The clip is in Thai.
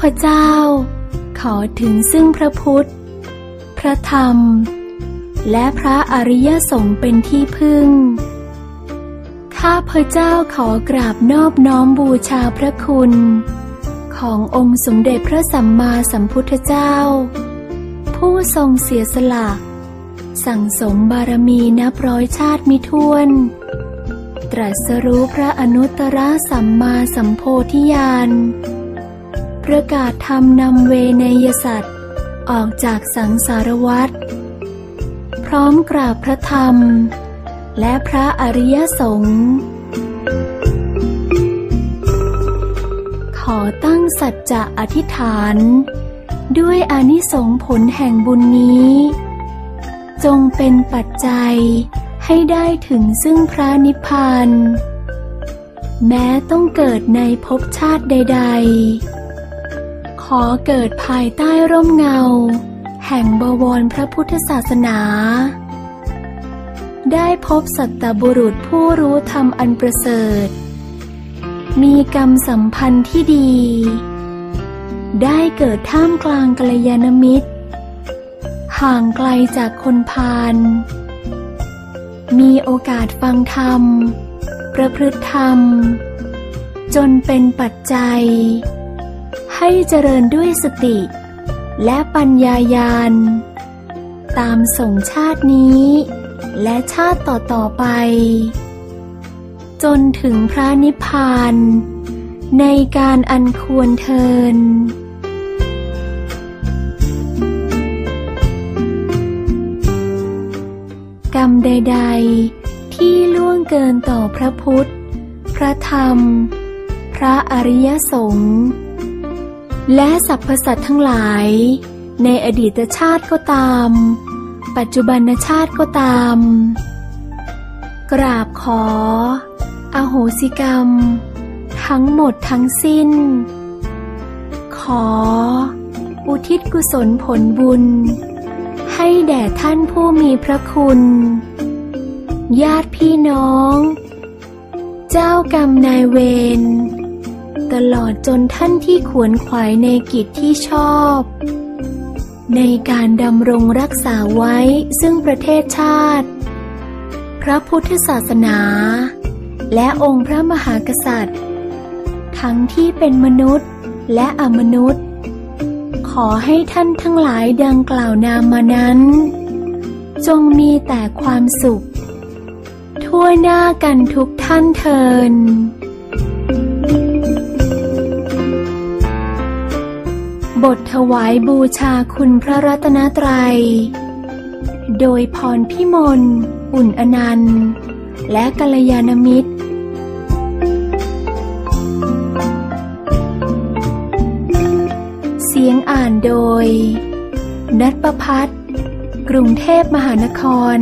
พเจ้า ขอถึงซึ่งพระพุทธ พระธรรม และพระอริยสงฆ์เป็นที่พึ่ง ข้าพเจ้าขอกราบนอบน้อมบูชาพระคุณ ขององค์สมเด็จพระสัมมาสัมพุทธเจ้า ผู้ทรงเสียสละ สั่งสมบารมีนับร้อยชาติมิถ้วนตรัสรู้พระอนุตตรสัมมาสัมโพธิญาณ ประกาศธรรมนำเวนยสัตว์ ออกจากสังสารวัฏพร้อมกราบพระธรรม และพระอริยสงฆ์ขอตั้งสัจจะอธิษฐาน ด้วยอนิสงผลแห่งบุญนี้ จงเป็นปัจจัยให้ได้ถึงซึ่งพระนิพพานแม้ต้องเกิดในภพชาติใด ๆ ขอเกิดภายใต้ร่มเงา แห่งบวรพระพุทธศาสนา ได้พบสัตบุรุษผู้รู้ธรรมอันประเสริฐ มีกรรมสัมพันธ์ที่ดี ได้เกิดท่ามกลางกัลยาณมิตร ห่างไกลจากคนพาลมีโอกาสฟังธรรม ประพฤติธรรม จนเป็นปัจจัย ให้เจริญด้วยสติ และปัญญายาณตามส่งชาตินี้ และชาติต่อๆไป จนถึงพระนิพพาน ในการอันควรเทินกรรมใด ๆ ที่ล่วงเกินต่อพระพุทธ พระธรรม พระอริยสงฆ์ และสรรพสัตว์ทั้งหลาย ในอดีตชาติก็ตาม ปัจจุบันชาติก็ตาม กราบขอ อโหสิกรรม ทั้งหมดทั้งสิ้น ขอ อุทิศกุศลผลบุญ ให้แด่ท่านผู้มีพระคุณ ญาติพี่น้อง เจ้ากรรมนายเวร ตลอดจนท่านที่ขวนขวายในกิจที่ชอบ ในการดำรงรักษาไว้ซึ่งประเทศชาติ พระพุทธศาสนา และองค์พระมหากษัตริย์ ทั้งที่เป็นมนุษย์และอมนุษย์ ขอให้ท่านทั้งหลายดังกล่าวนามมานั้น จงมีแต่ความสุข ทั่วหน้ากันทุกท่านเทิน บทถวายบูชาคุณพระรัตนตรัย โดยพรพิมล อุ่นอนันต์ และกัลยาณมิตร เสียงอ่านโดย นัทประพัฒน์กรุงเทพมหานคร